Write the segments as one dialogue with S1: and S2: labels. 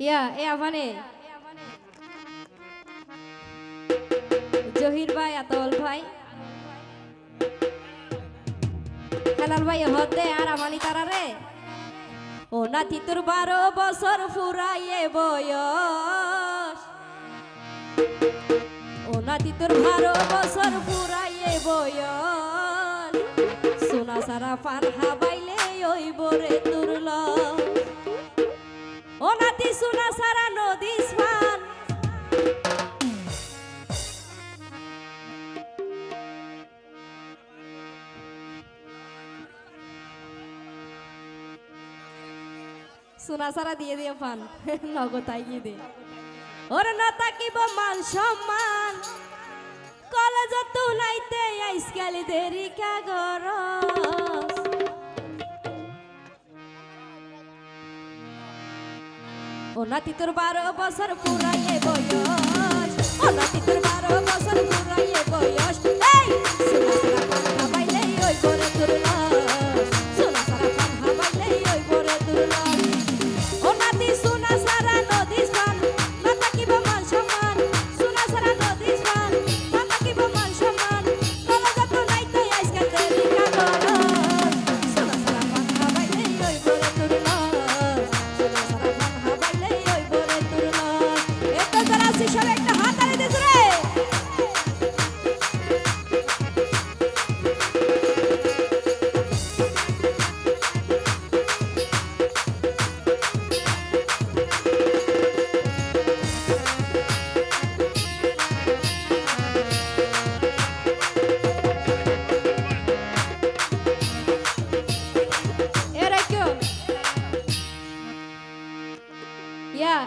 S1: ইয়া এ আফানে জহির ভাই আতল ভাই হেলাল ভাই হদে আর আমানি তারা রে ও নাতি তোর বারো বছর ফুরাইয়ে বয়স ও নাতি তোর বারো বছর ফুরাইয়ে বয়স সোনা সারা পান হাবাইলে ওই বরে তুরল সারা দিয়ে দিয়ে পান নগতাই গিয়ে দে ওরে না তাকিব মান সম্মান কলেজ তুলাইতে আইসকাল দেরি ও নাতি তোর বারো বছর পুরাইয়ে বয়স। ও নাতি তোর বারো বছর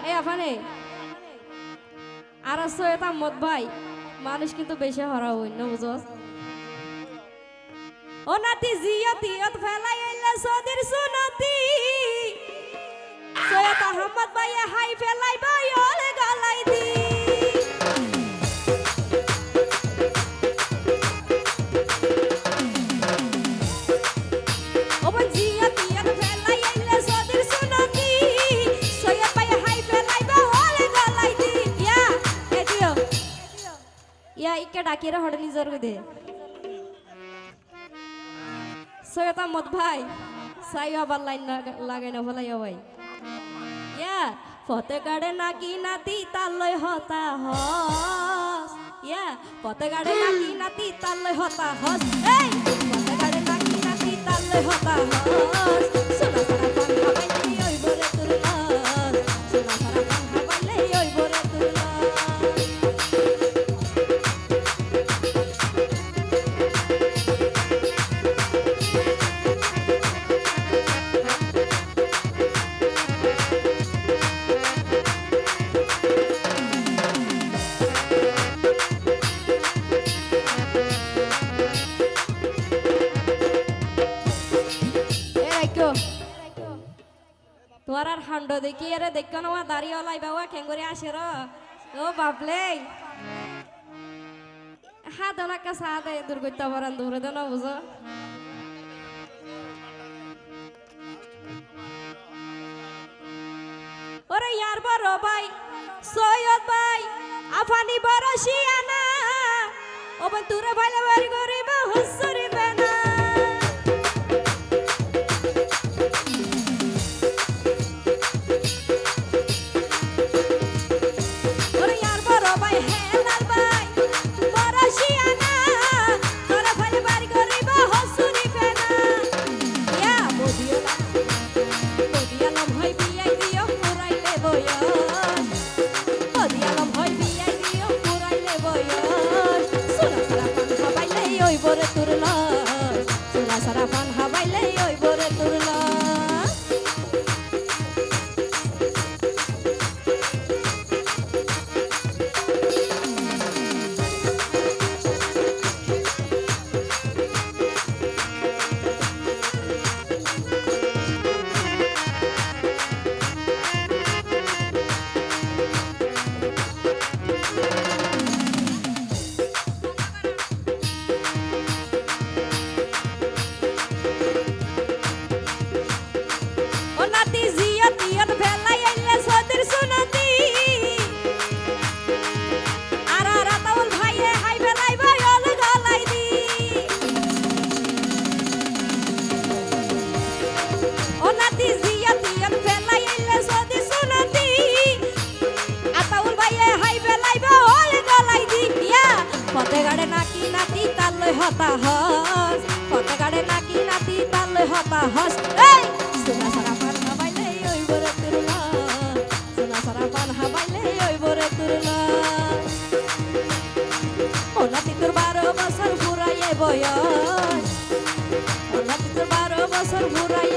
S1: এ আর এটা মত ভাই। মানুষ কিন্তু বেশি হরা হইন বুঝস ও নাতি জিয়তি অত ফেলাই আইলা সদির সুনতি। সৈয়দ আহমদ ভাই হাই ফেলাই, ভাই ওলে গালাই দি। ডাকিরা হড় নিজর দে সৈয়দ আহমদ ভাই। সাই আবার লাইন লাগাই না ফেলাই ভাই ইয়া ফতে গাড়ে নাকি নাতি তালয় হতা হস। ইয়া ফতে গাড়ে নাকি নাতি তালয় হতা হস। এই ফতে গাড়ে নাকি নাতি তালয় হতা হস। হান্ড দেখি, আরে দেখো না আমার দাড়ি ওলাই বাবা খেঙ্গুরে আসে র ও বাবলে হাত ওনাকে সাথ দুর্গত্যা বরান দূরে দেন বুঝো। ওরে ইয়ার বড় ভাই, সৈয়দ ভাই, আফানি বড় শিয়ানা। ওবন তুরে ভাইলে বাড়ি গরিব হুসুরি হতাহস কত গাড়ে নাকি নাতি তালে হতাহস। এই! সোনা সারা পান হাবাইলে ওই বরে তুরলা সোনা সারা পান হাবাইলে ওই বরে তুরলা ও নাতি তোর বারো বছর ফুরাইয়ে বয়স। বারো বছর ফুরাইয়ে